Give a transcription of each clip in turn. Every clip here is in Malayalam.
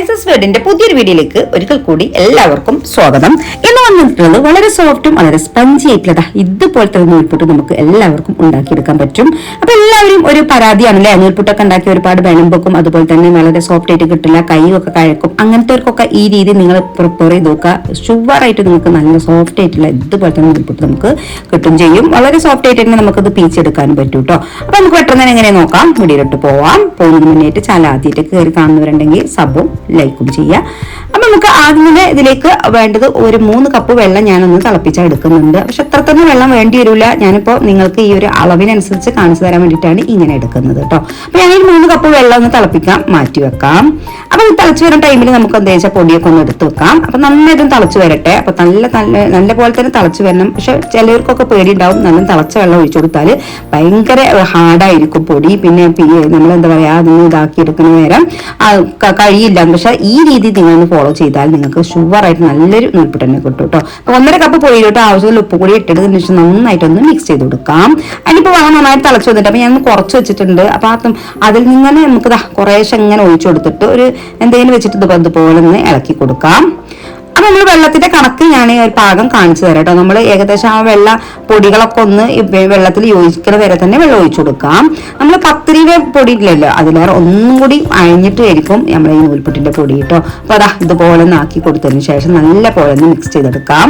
ഐസസ് വേർഡിന്റെ പുതിയൊരു വീഡിയോയിലേക്ക് ഒരിക്കൽ കൂടി എല്ലാവർക്കും സ്വാഗതം. ഇന്ന് വന്നിട്ടുള്ളത് വളരെ സോഫ്റ്റും വളരെ സ്പഞ്ചി ആയിട്ടുള്ളതാ ഇതുപോലത്തെ ഒരു നൂൽപുട്ട് നമുക്ക് എല്ലാവർക്കും ഉണ്ടാക്കിയെടുക്കാൻ പറ്റും. അപ്പൊ എല്ലാവരും ഒരു പരാതിയാണല്ലേ? നൂൽപുട്ടൊക്കെ ഉണ്ടാക്കി ഒരുപാട് വെളുമ്പൊക്കും അതുപോലെ തന്നെ വളരെ സോഫ്റ്റ് ആയിട്ട് കിട്ടില്ല കൈയൊക്കെ കഴക്കും. അങ്ങനത്തെവർക്കൊക്കെ ഈ രീതി നിങ്ങൾ പ്രിപ്പയർ ചെയ്ത് നോക്കുക. ഷുവറായിട്ട് നിങ്ങൾക്ക് നല്ല സോഫ്റ്റ് ആയിട്ടുള്ള ഇതുപോലത്തെ നൂൽപുട്ട് നമുക്ക് കിട്ടും ചെയ്യും. വളരെ സോഫ്റ്റ് ആയിട്ട് തന്നെ നമുക്കത് പീച്ചെടുക്കാനും പറ്റും കേട്ടോ. അപ്പൊ നമുക്ക് പെട്ടെന്ന് എങ്ങനെ നോക്കാം? മുടിയിലോട്ട് പോവാം. പോകുന്നതിന് മുന്നേറ്റ് ചാല ആദ്യമായിട്ട് കയറി കാണുന്നവരുണ്ടെങ്കിൽ സബും ലൈക്കും ചെയ്യുക. അപ്പൊ നമുക്ക് ആദ്യം തന്നെ ഇതിലേക്ക് വേണ്ടത് ഒരു മൂന്ന് വെള്ളം ഞാനൊന്ന് തിളപ്പിച്ചെടുക്കുന്നുണ്ട് പക്ഷെ അത്ര വെള്ളം വേണ്ടി വരില്ല ഞാനിപ്പോ നിങ്ങൾക്ക് ഈ ഒരു അളവിനനുസരിച്ച് കാണിച്ചു തരാൻ വേണ്ടിയിട്ടാണ് ഇങ്ങനെ എടുക്കുന്നത് കേട്ടോ അപ്പൊ ഞാൻ ഈ മൂന്ന് കപ്പ് വെള്ളം ഒന്ന് തിളപ്പിക്കാൻ മാറ്റി വെക്കാം. അപ്പൊ ഇത് തിളച്ച് വരുന്ന ടൈമിൽ നമുക്ക് എന്താ വെച്ചാൽ പൊടിയൊക്കെ ഒന്ന് എടുത്ത് വെക്കാം. അപ്പൊ നന്നായിട്ടും തിളച്ച് വരട്ടെ. അപ്പൊ നല്ല നല്ല നല്ല പോലെ തന്നെ തിളച്ച് വരണം. പക്ഷെ ചിലർക്കൊക്കെ പേടിയുണ്ടാവും. നല്ല തിളച്ച വെള്ളം ഒഴിച്ചു കൊടുത്താൽ ഭയങ്കര ഹാർഡായിരിക്കും പൊടി. പിന്നെ നമ്മൾ എന്താ പറയാ? അതിന് ഇതാക്കി എടുക്കുന്ന നേരം കഴിയില്ല. പക്ഷെ ഈ രീതി നിങ്ങൾ ഫോളോ ചെയ്താൽ നിങ്ങൾക്ക് ഷുവറായിട്ട് നല്ലൊരു നൂൽപ്പുട്ടന്നെ കിട്ടും. കേട്ടോ. ഒന്നര കപ്പ് പൊടിയിലോട്ട് ആവശ്യത്തിൽ ഉപ്പ് കൂടി ഇട്ടതിന് ശേഷം നന്നായിട്ടൊന്ന് മിക്സ് ചെയ്ത് കൊടുക്കാം. അതിനിപ്പോ വെള്ളം നന്നായിട്ട് തിളച്ച് വന്നിട്ട്. അപ്പൊ ഞാൻ കുറച്ച് വെച്ചിട്ടുണ്ട്. അപ്പൊ ആ അതിൽ നിന്ന് നമുക്ക് കുറേശ്ശെ ഇങ്ങനെ ഒഴിച്ചു കൊടുത്തിട്ട് ഒരു എന്തെങ്കിലും വെച്ചിട്ട് ഇത് ഇതുപോലെ ഇളക്കി കൊടുക്കാം. അപ്പൊ നമ്മൾ വെള്ളത്തിന്റെ കണക്ക് ഞാൻ ഒരു പാകം കാണിച്ചു തരാം കേട്ടോ. നമ്മൾ ഏകദേശം ആ വെള്ള പൊടികളൊക്കെ ഒന്ന് വെള്ളത്തിൽ യോജിക്കുന്ന വരെ തന്നെ വെള്ളം ഒഴിച്ചു കൊടുക്കാം. നമ്മൾ പത്തിരിയുടെ പൊടി ഇല്ലല്ലോ അതിലേറെ ഒന്നും കൂടി അഴിഞ്ഞിട്ട് ആയിരിക്കും നമ്മൾ ഈ നൂൽപുട്ടിന്റെ പൊടി കേട്ടോ. അപ്പൊ അതാ ഇതുപോലെ ഒന്ന് ആക്കി കൊടുത്തതിന് ശേഷം നല്ല പോലെ ഒന്ന് മിക്സ് ചെയ്തെടുക്കാം.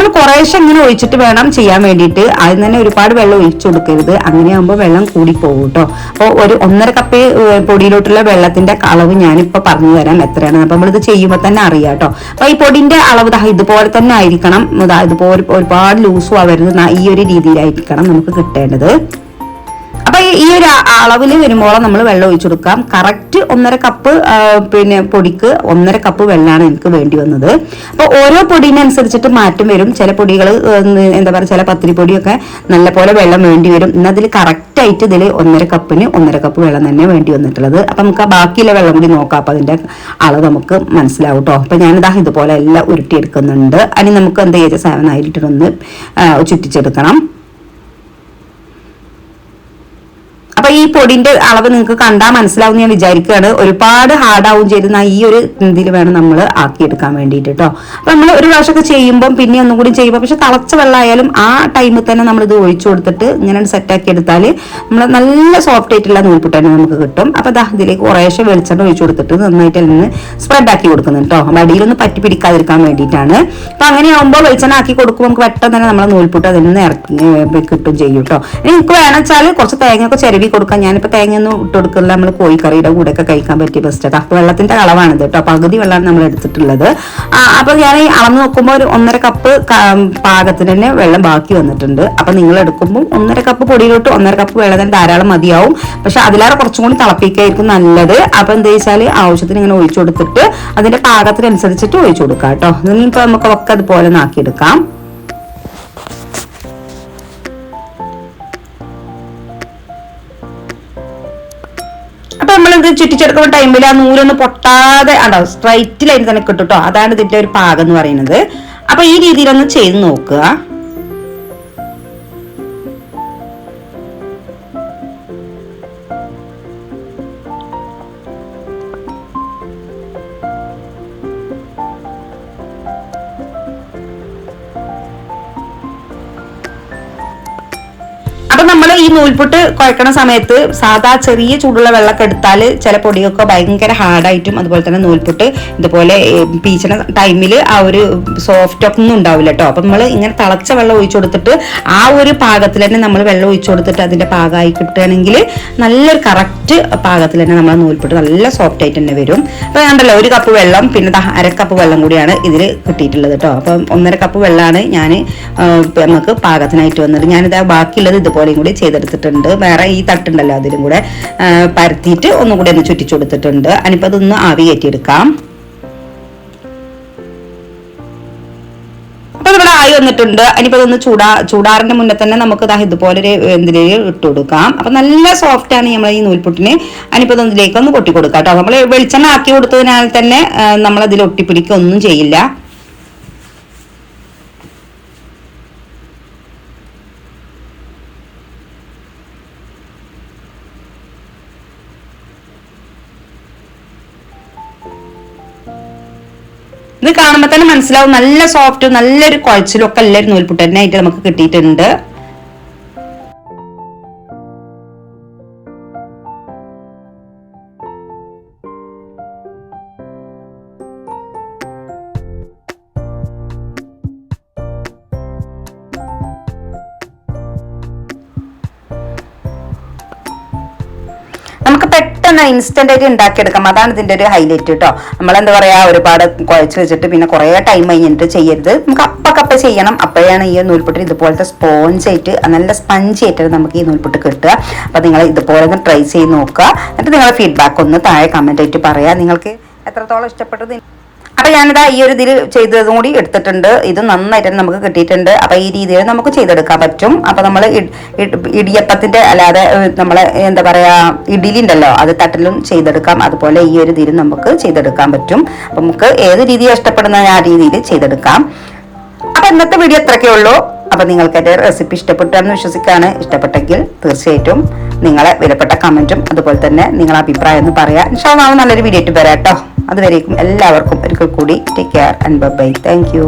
നമ്മൾ കുറേശ്ശെ ഇങ്ങനെ ഒഴിച്ചിട്ട് വേണം ചെയ്യാൻ വേണ്ടിയിട്ട്. ആദ്യം തന്നെ ഒരുപാട് വെള്ളം ഒഴിച്ചു കൊടുക്കരുത്. അങ്ങനെയാകുമ്പോൾ വെള്ളം കൂടി പോകും കേട്ടോ അപ്പോൾ ഒരു ഒന്നര കപ്പ് പൊടിയിലോട്ടുള്ള വെള്ളത്തിന്റെ അളവ് ഞാനിപ്പോൾ പറഞ്ഞു തരാം എത്രയാണ്. അപ്പൊ നമ്മളിത് ചെയ്യുമ്പോൾ തന്നെ അറിയാം കേട്ടോ അപ്പോൾ ഈ പൊടിന്റെ അളവ് ഇതുപോലെ തന്നെ ആയിരിക്കണം. ഇതുപോലെ ഒരുപാട് ലൂസും ആവരുത് ഈ ഒരു രീതിയിലായിരിക്കണം നമുക്ക് കിട്ടേണ്ടത്. ഈ- ഒരു അളവിൽ വരുമ്പോളം നമ്മൾ വെള്ളം ഒഴിച്ചു കൊടുക്കാം. കറക്റ്റ് ഒന്നര കപ്പ് പിന്നെ പൊടിക്ക് ഒന്നര കപ്പ് വെള്ളമാണ് എനിക്ക് വേണ്ടി വന്നത്. അപ്പൊ ഓരോ പൊടിനനുസരിച്ചിട്ട് മാറ്റം വരും. ചില പൊടികൾ എന്താ പറയുക ചില പത്തിരി പൊടിയൊക്കെ നല്ല പോലെ വെള്ളം വേണ്ടി വരും. എന്നാൽ അതിൽ കറക്റ്റ് ആയിട്ട് ഇതിൽ ഒന്നര കപ്പിന് ഒന്നര കപ്പ് വെള്ളം തന്നെ വേണ്ടി വന്നിട്ടുള്ളത്. അപ്പൊ നമുക്ക് ബാക്കിയുള്ള വെള്ളം കൂടി നോക്കാം. അപ്പൊ അതിന്റെ അളവ് നമുക്ക് മനസ്സിലാവും കേട്ടോ അപ്പൊ ഞാനിതാ ഇതുപോലെ എല്ലാം ഉരുട്ടിയെടുക്കുന്നുണ്ട്. അതിന് നമുക്ക് എന്ത് ചെയ്ത സാധനമായിട്ടൊന്ന് ചുറ്റിച്ചെടുക്കണം. അപ്പൊ ഈ പൊടിന്റെ അളവ് നിങ്ങൾക്ക് കണ്ടാൽ മനസ്സിലാവും ഞാൻ വിചാരിക്കുകയാണ്. ഒരുപാട് ഹാർഡാവും ചെയ്ത് ഈ ഒരു ഇതിൽ വേണം നമ്മൾ ആക്കിയെടുക്കാൻ വേണ്ടിയിട്ട് കേട്ടോ അപ്പൊ നമ്മൾ ഒരു പ്രാവശ്യമൊക്കെ ചെയ്യുമ്പോൾ പിന്നെ ഒന്നും കൂടി ചെയ്യുമ്പോൾ പക്ഷെ തളച്ച വെള്ളമായാലും ആ ടൈമിൽ തന്നെ നമ്മൾ ഇത് ഒഴിച്ചു കൊടുത്തിട്ട് ഇങ്ങനെ സെറ്റ് ആക്കി എടുത്താൽ നമ്മൾ നല്ല സോഫ്റ്റ് ആയിട്ടുള്ള നൂൽപുട്ട് തന്നെ നമുക്ക് കിട്ടും. അപ്പൊ ദാ ഇതിലേക്ക് കുറേശ്ശെ വെളിച്ചെണ്ണ ഒഴിച്ചു കൊടുത്തിട്ട് നന്നായിട്ട് അതിൽ നിന്ന് സ്പ്രെഡ് ആക്കി കൊടുക്കുന്നു കേട്ടോ വടിയിലൊന്ന് പറ്റി പിടിക്കാതിരിക്കാൻ വേണ്ടിയിട്ടാണ്. അപ്പൊ അങ്ങനെയാകുമ്പോൾ വെളിച്ചെണ്ണ ആക്കി കൊടുക്കുമ്പോൾ നമുക്ക് പെട്ടെന്ന് തന്നെ നമ്മളെ നൂൽപുട്ട് അതിൽ നിന്ന് ഇറക്കി കിട്ടും ചെയ്യും കേട്ടോ ഇനി നിങ്ങൾക്ക് വേണമെന്ന് വെച്ചാൽ കുറച്ച് തേങ്ങയൊക്കെ ചെരുവി കൊടുക്കാം ഞാനിപ്പോ തേങ്ങ ഒന്നും ഇട്ട് കൊടുക്കില്ല നമ്മൾ കോഴിക്കറിയുടെ കൂടെ ഒക്കെ കഴിക്കാൻ പറ്റിയ ബെസ്റ്റ് കപ്പ് വെള്ളത്തിന്റെ അളവാണിത് കേട്ടോ. പകുതി വെള്ളമാണ് നമ്മൾ എടുത്തിട്ടുള്ളത്. അപ്പോൾ അപ്പൊ ഞാൻ അളന്ന് നോക്കുമ്പോൾ ഒരു ഒന്നര കപ്പ് പാകത്തിന് തന്നെ വെള്ളം ബാക്കി വന്നിട്ടുണ്ട്. അപ്പൊ നിങ്ങൾ എടുക്കുമ്പോൾ ഒന്നര കപ്പ് പൊടിയിലോട്ട് ഒന്നര കപ്പ് വെള്ളം ധാരാളം മതിയാവും. പക്ഷെ അതിലേറെ കുറച്ചും കൂടി തിളപ്പിക്കായിരിക്കും നല്ലത്. അപ്പൊ എന്താ വെച്ചാൽ ആവശ്യത്തിന് ഇങ്ങനെ ഒഴിച്ചു കൊടുത്തിട്ട് അതിന്റെ പാകത്തിനനുസരിച്ചിട്ട് ഒഴിച്ചു കൊടുക്കാം കേട്ടോ. ഇനിയിപ്പോ നമുക്ക് ഒക്കെ അതുപോലെ ഒന്ന് നമ്മളിത് ചുറ്റിച്ചെടുക്കുന്ന ടൈമിൽ ആ നൂലൊന്ന് പൊട്ടാതെ ഉണ്ടാവും സ്ട്രൈറ്റ് ലൈൻ തന്നെ കിട്ടും കേട്ടോ അതാണ് ഇതിന്റെ ഒരു പാകം എന്ന് പറയുന്നത്. അപ്പൊ ഈ രീതിയിലൊന്ന് ചെയ്ത് നോക്കുക. അപ്പൊ നമ്മൾ ഈ നൂൽപുട്ട് കുഴക്കണ സമയത്ത് സാധാ ചെറിയ ചൂടുള്ള വെള്ളമൊക്കെ എടുത്താൽ ചില പൊടിയൊക്കെ ഭയങ്കര ഹാർഡായിട്ടും അതുപോലെ തന്നെ നൂൽപുട്ട് ഇതുപോലെ പീച്ചണ ടൈമിൽ ആ ഒരു സോഫ്റ്റ് ഒന്നും ഉണ്ടാവില്ല കേട്ടോ അപ്പൊ നമ്മൾ ഇങ്ങനെ തിളച്ച വെള്ളം ഒഴിച്ചു കൊടുത്തിട്ട് ആ ഒരു പാകത്തിൽ തന്നെ നമ്മൾ വെള്ളം ഒഴിച്ചു കൊടുത്തിട്ട് അതിന്റെ പാകമായി കിട്ടുകയാണെങ്കിൽ നല്ലൊരു കറക്റ്റ് പാകത്തിൽ തന്നെ നമ്മൾ നൂൽപുട്ട് നല്ല സോഫ്റ്റ് ആയിട്ട് തന്നെ വരും. അപ്പൊ കണ്ടല്ലോ ഒരു കപ്പ് വെള്ളം പിന്നെ അര കപ്പ് വെള്ളം കൂടിയാണ് ഇതിൽ കിട്ടിയിട്ടുള്ളത് കേട്ടോ അപ്പം ഒന്നര കപ്പ് വെള്ളമാണ് ഞാൻ നമുക്ക് പാകത്തിനായിട്ട് വന്നത്. ഞാനിത് ബാക്കിയുള്ളത് ഇതുപോലെയും കൂടി ചെയ്തെടുത്തിട്ടുണ്ട്. വേറെ ഈ തട്ടുണ്ടല്ലോ അതിലും കൂടെ പരത്തിയിട്ട് ഒന്നും കൂടി ഒന്ന് ചുറ്റിച്ചു കൊടുത്തിട്ടുണ്ട്. അനിപ്പോ അതൊന്ന് ആവി കയറ്റിയെടുക്കാം. ആയി വന്നിട്ടുണ്ട്. ഇനിയിപ്പോ ഇതൊന്ന് ചൂടാ ചൂടാറിന്റെ മുന്നേ തന്നെ നമുക്ക് ദാ ഇതുപോലെ ഒരു എന്തിൽ ഇട്ട് കൊടുക്കാം. അപ്പൊ നല്ല സോഫ്റ്റ് ആണ് നമ്മൾ ഈ നൂൽപുട്ടിന്. ഇനിയിപ്പോ ഇതിലേക്ക് ഒന്ന് കൊട്ടി കൊടുക്കാം കേട്ടോ. നമ്മൾ വെളിച്ചെണ്ണ ആക്കി കൊടുത്തതിനാൽ തന്നെ നമ്മൾ അതിൽ ഒട്ടിപ്പിടിക്കുക ഒന്നും ചെയ്യില്ല. ഇത് കാണുമ്പോൾ തന്നെ മനസ്സിലാവും നല്ല സോഫ്റ്റും നല്ലൊരു കുഴച്ചിലും ഒക്കെ എല്ലാവരും നൂൽപുട്ട് തന്നെ ആയിട്ട് നമുക്ക് കിട്ടിയിട്ടുണ്ട്. പെട്ടെന്ന് ഇൻസ്റ്റന്റ് ആയിട്ട് ഉണ്ടാക്കിയെടുക്കാം. അതാണ് ഇതിന്റെ ഒരു ഹൈലൈറ്റ് കേട്ടോ നമ്മൾ എന്താ പറയാ ഒരുപാട് കുഴച്ച് വെച്ചിട്ട് പിന്നെ കുറേ ടൈം കഴിഞ്ഞിട്ട് ചെയ്യരുത്. നമുക്ക് അപ്പക്കപ്പ ചെയ്യണം. അപ്പോഴാണ് ഈ നൂൽപുട്ടിന് ഇതുപോലത്തെ സ്പോഞ്ച് ആയിട്ട് നല്ല സ്പഞ്ച് ആയിട്ട് നമുക്ക് ഈ നൂൽപുട്ട് കിട്ടുക. അപ്പൊ നിങ്ങൾ ഇതുപോലെ ഒന്ന് ട്രൈ ചെയ്ത് നോക്കുക. എന്നിട്ട് നിങ്ങളുടെ ഫീഡ്ബാക്ക് ഒന്ന് താഴെ കമന്റ് ആയിട്ട് പറയാം. നിങ്ങൾക്ക് എത്രത്തോളം ഇഷ്ടപ്പെട്ടത് അപ്പൊ ഞാനിതാ ഈ ഒരു ഇതിൽ ചെയ്തതും കൂടി എടുത്തിട്ടുണ്ട്. ഇത് നന്നായിട്ട് തന്നെ നമുക്ക് കിട്ടിയിട്ടുണ്ട്. അപ്പൊ ഈ രീതിയിൽ നമുക്ക് ചെയ്തെടുക്കാൻ പറ്റും. അപ്പൊ നമ്മൾ ഇടിയപ്പത്തിന്റെ അല്ലാതെ നമ്മളെ എന്താ പറയാ ഇഡ്ഡലി ഉണ്ടല്ലോ അത് തട്ടിലും ചെയ്തെടുക്കാം. അതുപോലെ ഈ ഒരു ഇതിലും നമുക്ക് ചെയ്തെടുക്കാൻ പറ്റും. അപ്പൊ നമുക്ക് ഏത് രീതി ഇഷ്ടപ്പെടുന്ന ആ രീതിയിൽ ചെയ്തെടുക്കാം. അപ്പൊ ഇന്നത്തെ വീഡിയോ ഇത്രയൊക്കെ ഉള്ളൂ. അപ്പൊ നിങ്ങൾക്ക് എന്റെ റെസിപ്പി ഇഷ്ടപ്പെട്ടു എന്ന് വിശ്വസിക്കാണ് ഇഷ്ടപ്പെട്ടെങ്കിൽ തീർച്ചയായിട്ടും നിങ്ങളെ വിലപ്പെട്ട കമന്റും അതുപോലെ തന്നെ നിങ്ങളെ അഭിപ്രായം ഒന്ന് പറയാം. ഇൻഷാ നാളെ നല്ലൊരു വീഡിയോ ആയിട്ട് വരാം കേട്ടോ അതുവരേക്കും എല്ലാവർക്കും ഒരിക്കൽ കൂടി take care and bye thank you